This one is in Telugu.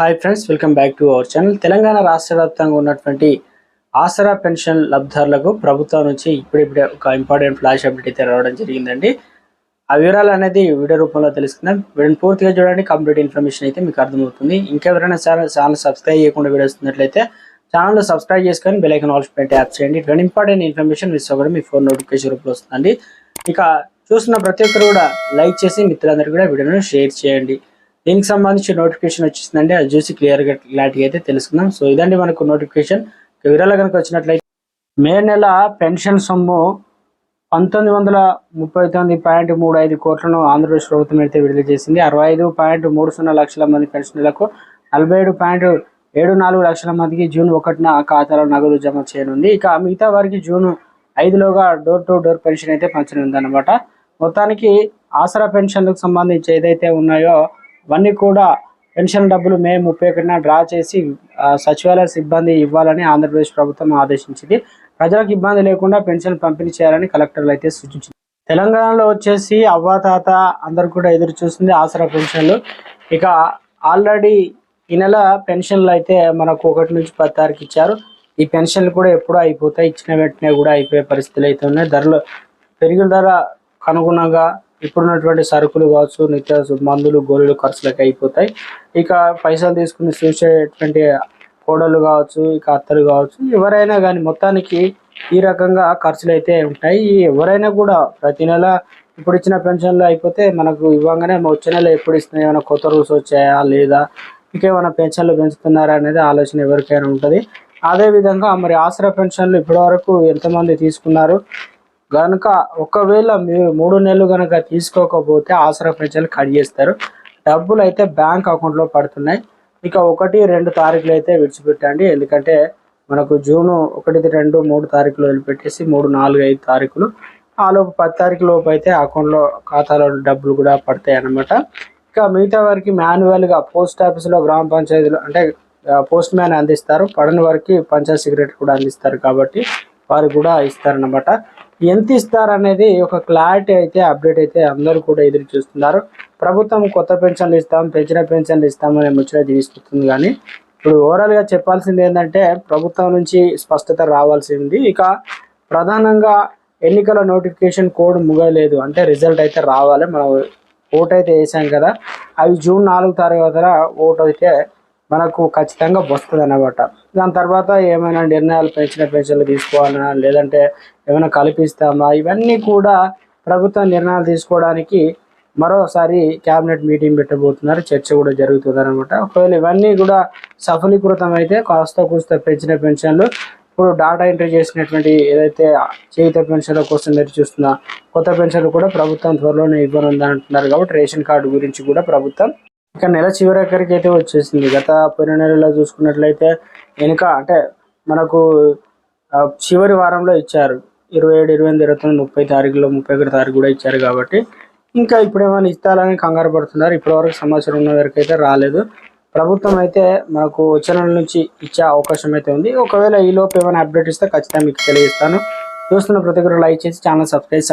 Hi friends welcome back to our channel. Telangana రాష్ట్ర వ్యాప్తంగా ఉన్నటువంటి ఆసరా పెన్షన్ లబ్ధిదారులకు ప్రభుత్వం నుంచి ఇప్పుడిప్పుడే ఒక ఇంపార్టెంట్ ఫ్లాష్ అప్డేట్ అయితే రావడం జరిగిందండి. ఆ వివరాలు అనేది వీడియో రూపంలో తెలుసుకుందాం. వీడిని పూర్తిగా చూడండి కంప్లీట్ ఇన్ఫర్మేషన్ అయితే మీకు అర్థమవుతుంది. ఇంకెవరైనా ఛానల్ ఛానల్ సబ్స్క్రైబ్ చేయకుండా వీడియో వస్తున్నట్లయితే ఛానల్ సబ్స్క్రైబ్ చేసుకొని బెలైకన్ ఐకన్ ఆల్స్ పెట్టి యాప్ చేయండి. ఇటువంటి ఇంపార్టెంట్ ఇన్ఫర్మేషన్ మిస్ అవ్వడం మీ ఫోన్ నోటిఫికేషన్ రూపంలో వస్తుందండి. ఇక చూస్తున్న ప్రతి ఒక్కరు కూడా లైక్ చేసి మిత్రులందరూ కూడా వీడియోను షేర్ చేయండి. దీనికి సంబంధించి నోటిఫికేషన్ వచ్చిందండి అది చూసి క్లియర్గా క్లారిటీ అయితే తెలుసుకుందాం. సో ఇదండి మనకు నోటిఫికేషన్ వివరాలు కనుక వచ్చినట్లయితే మే నెల పెన్షన్ సొమ్ము పంతొమ్మిది వందల ముప్పై తొమ్మిది పాయింట్ మూడు ఐదు కోట్లను ఆంధ్రప్రదేశ్ ప్రభుత్వం అయితే విడుదల చేసింది. అరవై ఐదు పాయింట్ మూడు సున్నా లక్షల మంది పెన్షన్లకు నలభై ఏడు పాయింట్ ఏడు నాలుగు లక్షల మందికి జూన్ ఒకటిన ఖాతాలో నగదు జమ చేయనుంది. ఇక మిగతా వారికి జూన్ ఐదులోగా డోర్ టు డోర్ పెన్షన్ అయితే పంచనుంది అనమాట మొత్తానికి ఆసరా పెన్షన్లకు సంబంధించి ఏదైతే ఉన్నాయో ఇవన్నీ కూడా పెన్షన్ డబ్బులు మే ముప్పై ఒకటిన డ్రా చేసి సచివాలయ సిబ్బంది ఇవ్వాలని ఆంధ్రప్రదేశ్ ప్రభుత్వం ఆదేశించింది. ప్రజలకు ఇబ్బంది లేకుండా పెన్షన్ పంపిణీ చేయాలని కలెక్టర్లు అయితే సూచించింది. తెలంగాణలో వచ్చేసి అవ్వాతాత అందరు కూడా ఎదురు చూస్తుంది ఆసరా పెన్షన్లు. ఇక ఆల్రెడీ ఈ నెల పెన్షన్లు అయితే మనకు ఒకటి నుంచి పది తారీఖు ఇచ్చారు. ఈ పెన్షన్లు కూడా ఎప్పుడూ అయిపోతాయి. ఇచ్చిన వెంటనే కూడా అయిపోయే పరిస్థితులు అయితే ఉన్నాయి. ధరలు పెరిగిన ధర అనుగుణంగా ఇప్పుడున్నటువంటి సరుకులు కావచ్చు నిత్య మందులు గోళీలు ఖర్చులకి అయిపోతాయి. ఇక పైసలు తీసుకుని చూసేటువంటి కోడలు కావచ్చు ఇక అత్తలు కావచ్చు ఎవరైనా కానీ మొత్తానికి ఈ రకంగా ఖర్చులు అయితే ఉంటాయి. ఎవరైనా కూడా ప్రతి నెల ఇప్పుడు ఇచ్చిన పెన్షన్లు అయిపోతే మనకు ఇవ్వగానే వచ్చే నెల ఎప్పుడు ఇస్తున్నాయి? ఏమైనా కొత్త రూల్స్ వచ్చాయా? లేదా ఇంకేమైనా పెన్షన్లు పెంచుతున్నారా అనేది ఆలోచన ఎవరికైనా ఉంటుంది. అదేవిధంగా మరి ఆసరా పెన్షన్లు ఇప్పటివరకు ఎంతమంది తీసుకున్నారు? గనుక ఒకవేళ మీరు మూడు నెలలు గనక తీసుకోకపోతే ఆసరా పెన్షన్లు కట్ చేస్తారు. డబ్బులు అయితే బ్యాంక్ అకౌంట్లో పడుతున్నాయి. ఇక ఒకటి రెండు తారీఖులు అయితే విడిచిపెట్టండి. ఎందుకంటే మనకు జూను ఒకటి రెండు మూడు తారీఖులు వదిలిపెట్టేసి మూడు నాలుగు ఐదు తారీఖులు. ఆ లోపు పది తారీఖు లోపు అయితే అకౌంట్లో ఖాతాలో డబ్బులు కూడా పడతాయి అన్నమాట. ఇక మిగతా వారికి మాన్యువల్గా పోస్ట్ ఆఫీస్లో గ్రామ పంచాయతీలో అంటే పోస్ట్ మ్యాన్ అందిస్తారు. పడని వారికి పంచాయత్ సెక్రటరీ కూడా అందిస్తారు కాబట్టి వారు కూడా ఇస్తారన్నమాట. ఎంత ఇస్తారు అనేది ఒక క్లారిటీ అయితే అప్డేట్ అయితే అందరూ కూడా ఎదురు చూస్తున్నారు. ప్రభుత్వం కొత్త పెన్షన్లు ఇస్తాం పెంచిన పెన్షన్లు ఇస్తామని ముచ్చట తీసుకుంటుంది కానీ ఇప్పుడు ఓవరాల్గా చెప్పాల్సింది ఏంటంటే ప్రభుత్వం నుంచి స్పష్టత రావాల్సింది. ఇక ప్రధానంగా ఎన్నికల నోటిఫికేషన్ కోడ్ ముగలేదు. అంటే రిజల్ట్ అయితే రావాలి. మనం ఓటు అయితే వేసాం కదా. అవి జూన్ నాలుగు తారీఖు ఓటు అయితే మనకు ఖచ్చితంగా వస్తుంది అనమాట దాని తర్వాత ఏమైనా నిర్ణయాలు పెంచిన పెన్షన్లు తీసుకోవాలన్నా లేదంటే ఏమైనా కల్పిస్తామా ఇవన్నీ కూడా ప్రభుత్వ నిర్ణయాలు తీసుకోవడానికి మరోసారి క్యాబినెట్ మీటింగ్ పెట్టబోతున్నారు. చర్చ కూడా జరుగుతుంది అనమాట ఒకవేళ ఇవన్నీ కూడా సఫలీకృతం అయితే కాస్త కూస్త పెంచిన పెన్షన్లు ఇప్పుడు డాటా ఎంట్రీ చేసినటువంటి ఏదైతే చేయిత పెన్షన్ల కోసం మీరు చూస్తున్న కొత్త పెన్షన్లు కూడా ప్రభుత్వం త్వరలోనే ఇవ్వనుంది అంటున్నారు కాబట్టి రేషన్ కార్డు గురించి కూడా ప్రభుత్వం ఇక నెల చివరికి అయితే వచ్చేసింది. గత పోయిన నెలలో చూసుకున్నట్లయితే వెనుక అంటే మనకు చివరి వారంలో ఇచ్చారు. ఇరవై ఏడు ఇరవై ఎనిమిది ఇరవై తొమ్మిది ముప్పై తారీఖులో ముప్పై ఒకటి తారీఖు కూడా ఇచ్చారు కాబట్టి ఇంకా ఇప్పుడు ఏమైనా ఇస్తారని కంగారు పడుతున్నారు. ఇప్పటివరకు సమాచారం ఉన్న వరకు అయితే రాలేదు. ప్రభుత్వం అయితే మనకు వచ్చే నెల నుంచి ఇచ్చే అవకాశం అయితే ఉంది. ఒకవేళ ఈ లోపు ఏమైనా అప్డేట్ ఇస్తే ఖచ్చితంగా మీకు తెలియజేస్తాను. చూస్తున్న ప్రతి ఒక్కరు లైక్ చేసి ఛానల్ సబ్స్క్రైబ్